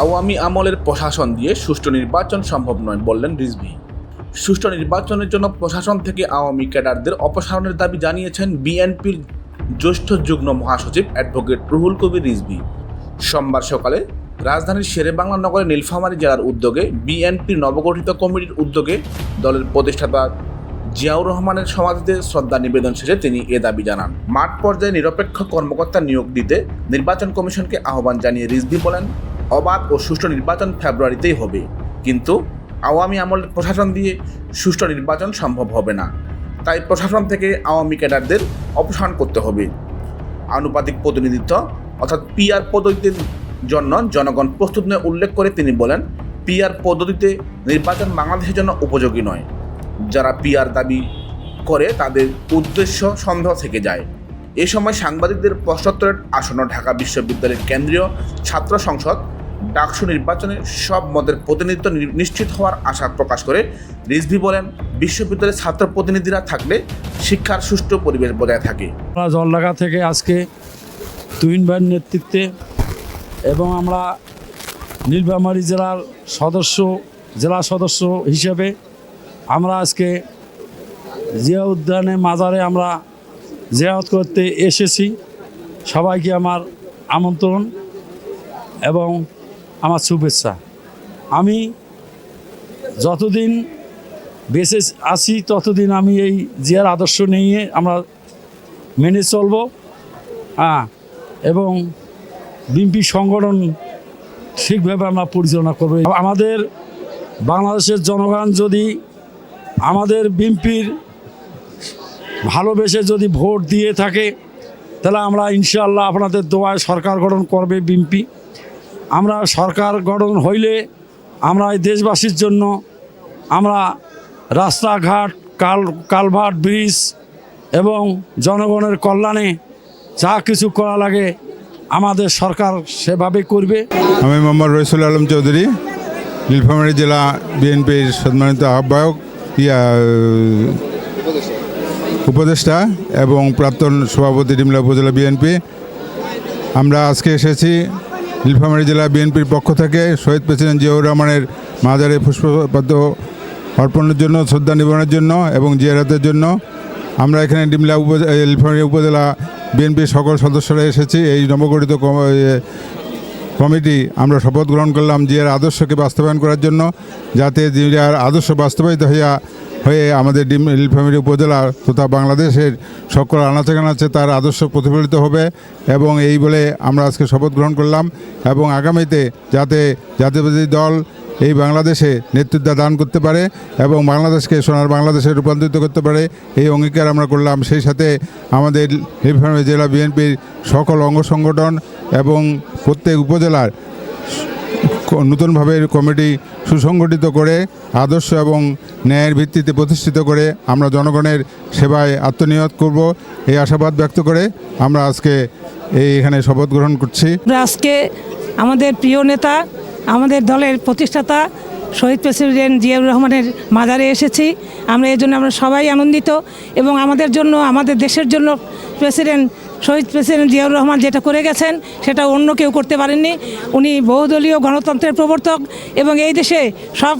আওয়ামী আমলের প্রশাসন দিয়ে সুষ্ঠু নির্বাচন সম্ভব নয় বললেন রিজভি। সুষ্ঠু নির্বাচনের জন্য প্রশাসন থেকে আওয়ামী ক্যাডারদের অপসারণের দাবি জানিয়েছেন বিএনপির জ্যেষ্ঠ যুগ্ম মহাসচিব অ্যাডভোকেট রুহুল কবির রিজভি। সোমবার সকালে রাজধানীর শেরেবাংলা নগরের নীলফামারী জেলার উদ্যোগে বিএনপির নবগঠিত কমিটির উদ্যোগে দলের প্রতিষ্ঠাতা জিয়াউর রহমানের সমাধিতে শ্রদ্ধা নিবেদন শেষে তিনি এ দাবি জানান। মাঠ পর্যায়ে নিরপেক্ষ কর্মকর্তা নিয়োগ দিতে নির্বাচন কমিশনকে আহ্বান জানিয়ে রিজভি বলেন অবাধ ও সুষ্ঠু নির্বাচন ফেব্রুয়ারিতেই হবে। কিন্তু আওয়ামী আমলের প্রশাসন দিয়ে সুষ্ঠু নির্বাচন সম্ভব হবে না। তাই প্রশাসন থেকে আওয়ামী ক্যাডারদের অপসারণ করতে হবে। আনুপাতিক প্রতিনিধিত্ব অর্থাৎ পিআর পদ্ধতির জন্য জনগণ প্রস্তুত নয় উল্লেখ করে তিনি বলেন, পিআর পদ্ধতিতে নির্বাচন বাংলাদেশের জন্য উপযোগী নয়। যারা পিআর দাবি করে তাদের উদ্দেশ্য সন্দেহ থেকে যায়। এ সময় সাংবাদিকদের প্রশ্নোত্তরের আসন্ন ঢাকা বিশ্ববিদ্যালয়ের কেন্দ্রীয় ছাত্র সংসদ ডাকসু নির্বাচনে সব মতের প্রতিনিধিত্ব নিশ্চিত হওয়ার আশা প্রকাশ করে রিজভি বলেন, বিশ্ববিদ্যালয়ের ছাত্র প্রতিনিধিরা থাকলে শিক্ষার সুষ্ঠু পরিবেশ বজায় থাকে। আমরা জলঢাকা থেকে আজকে তুহিন ভাইয়ের নেতৃত্বে এবং আমরা নীলফামারী জেলার সদস্য, জেলা সদস্য হিসেবে আমরা আজকে জিয়া উদ্যানে মাজারে আমরা জিয়ারত করতে এসেছি। সবাইকে আমার আমন্ত্রণ এবং আমার শুভেচ্ছা। আমি যতদিন বেঁচে আছি, ততদিন আমি এই জিয়ার আদর্শ নিয়ে আমরা মেনে চলব। হ্যাঁ এবং বিএনপি সংগঠন ঠিকভাবে আমরা পরিচালনা করব। আমাদের বাংলাদেশের জনগণ যদি আমাদের বিএনপির ভালোবেসে যদি ভোট দিয়ে থাকে, তাহলে আমরা ইনশাআল্লাহ আপনাদের দোয়ায় সরকার গঠন করবে বিএনপি। আমরা সরকার গঠন হইলে আমরা এই দেশবাসীর জন্য আমরা রাস্তাঘাট, কাল, কালভার্ট, ব্রিজ এবং জনগণের কল্যাণে যা কিছু করা লাগে আমাদের সরকার সেভাবে করবে। আমি মোহাম্মদ রইসুল আলম চৌধুরী, নীলফামারী জেলা বিএনপির সম্মানিত আহ্বায়ক, ইয়া উপদেষ্টা এবং প্রাক্তন সভাপতি ডিমলা উপজেলা বিএনপি। আমরা আজকে এসেছি নীলফামারী জেলা বিএনপির পক্ষ থেকে শহীদ প্রেসিডেন্ট জিয়াউর রহমানের মাজারে পুষ্পপদ্ম অর্পণের জন্য, শ্রদ্ধা নিবেদনের জন্য এবং জিয়ারাতের জন্য। আমরা এখানে ডিমলা নীলফামারী উপজেলা বিএনপির সকল সদস্যরা এসেছি। এই নবগঠিত কম- কমিটি আমরা শপথ গ্রহণ করলাম জিয়ার আদর্শকে বাস্তবায়ন করার জন্য। যাতে জিয়ার আদর্শ বাস্তবায়িত হইয়া হয়ে আমাদের ডিম নীলফামারী উপজেলা তথা বাংলাদেশের সকল আনাচে কানাচে তার আদর্শ প্রতিফলিত হবে এবং এই বলে আমরা আজকে শপথ গ্রহণ করলাম এবং আগামীতে যাতে জাতীয়বাদী দল এই বাংলাদেশে নেতৃত্ব দান করতে পারে এবং বাংলাদেশকে সোনার বাংলাদেশে রূপান্তরিত করতে পারে, এই অঙ্গীকার আমরা করলাম। সেই সাথে আমাদের নীলফামারী জেলা বিএনপির সকল অঙ্গ সংগঠন এবং প্রত্যেক উপজেলার নতুনভাবে কমিটি সুসংগঠিত করে, আদর্শ এবং ন্যায়ের ভিত্তিতে প্রতিষ্ঠিত করে আমরা জনগণের সেবায় আত্মনিয়োগ করব। এই আশাবাদ ব্যক্ত করে আমরা আজকে এই এখানে শপথ গ্রহণ করছি। আজকে আমাদের প্রিয় নেতা, আমাদের দলের প্রতিষ্ঠাতা শহীদ প্রেসিডেন্ট জিয়াউর রহমানের মাজারে এসেছি। আমরা এই জন্য আমরা সবাই আনন্দিত এবং আমাদের জন্য, আমাদের দেশের জন্য প্রেসিডেন্ট শহীদ প্রেসিডেন্ট জিয়াউর রহমান যেটা করে গেছেন, সেটা অন্য কেউ করতে পারেননি। উনি বহুদলীয় গণতন্ত্রের প্রবর্তক এবং এই দেশে সব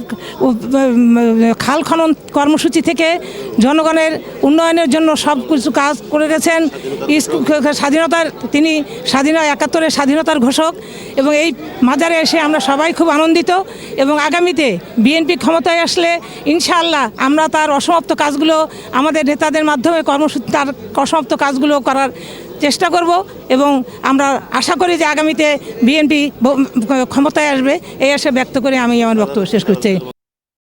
খাল খনন কর্মসূচি থেকে জনগণের উন্নয়নের জন্য সব কিছু কাজ করে গেছেন। স্বাধীনতার, তিনি স্বাধীন, একাত্তরের স্বাধীনতার ঘোষক এবং এই মাজারে এসে আমরা সবাই খুব আনন্দিত এবং আগামীতে বিএনপি ক্ষমতায় আসলে ইনশাআল্লাহ আমরা তার অসমাপ্ত কাজগুলো আমাদের নেতাদের মাধ্যমে কর্মসূচি তার অসমাপ্ত কাজগুলো করার চেষ্টা করব এবং আমরা আশা করি যে আগামীতে বিএনপি ক্ষমতায় আসবে, এই আশা ব্যক্ত করে আমি আমার বক্তব্য শেষ করছি।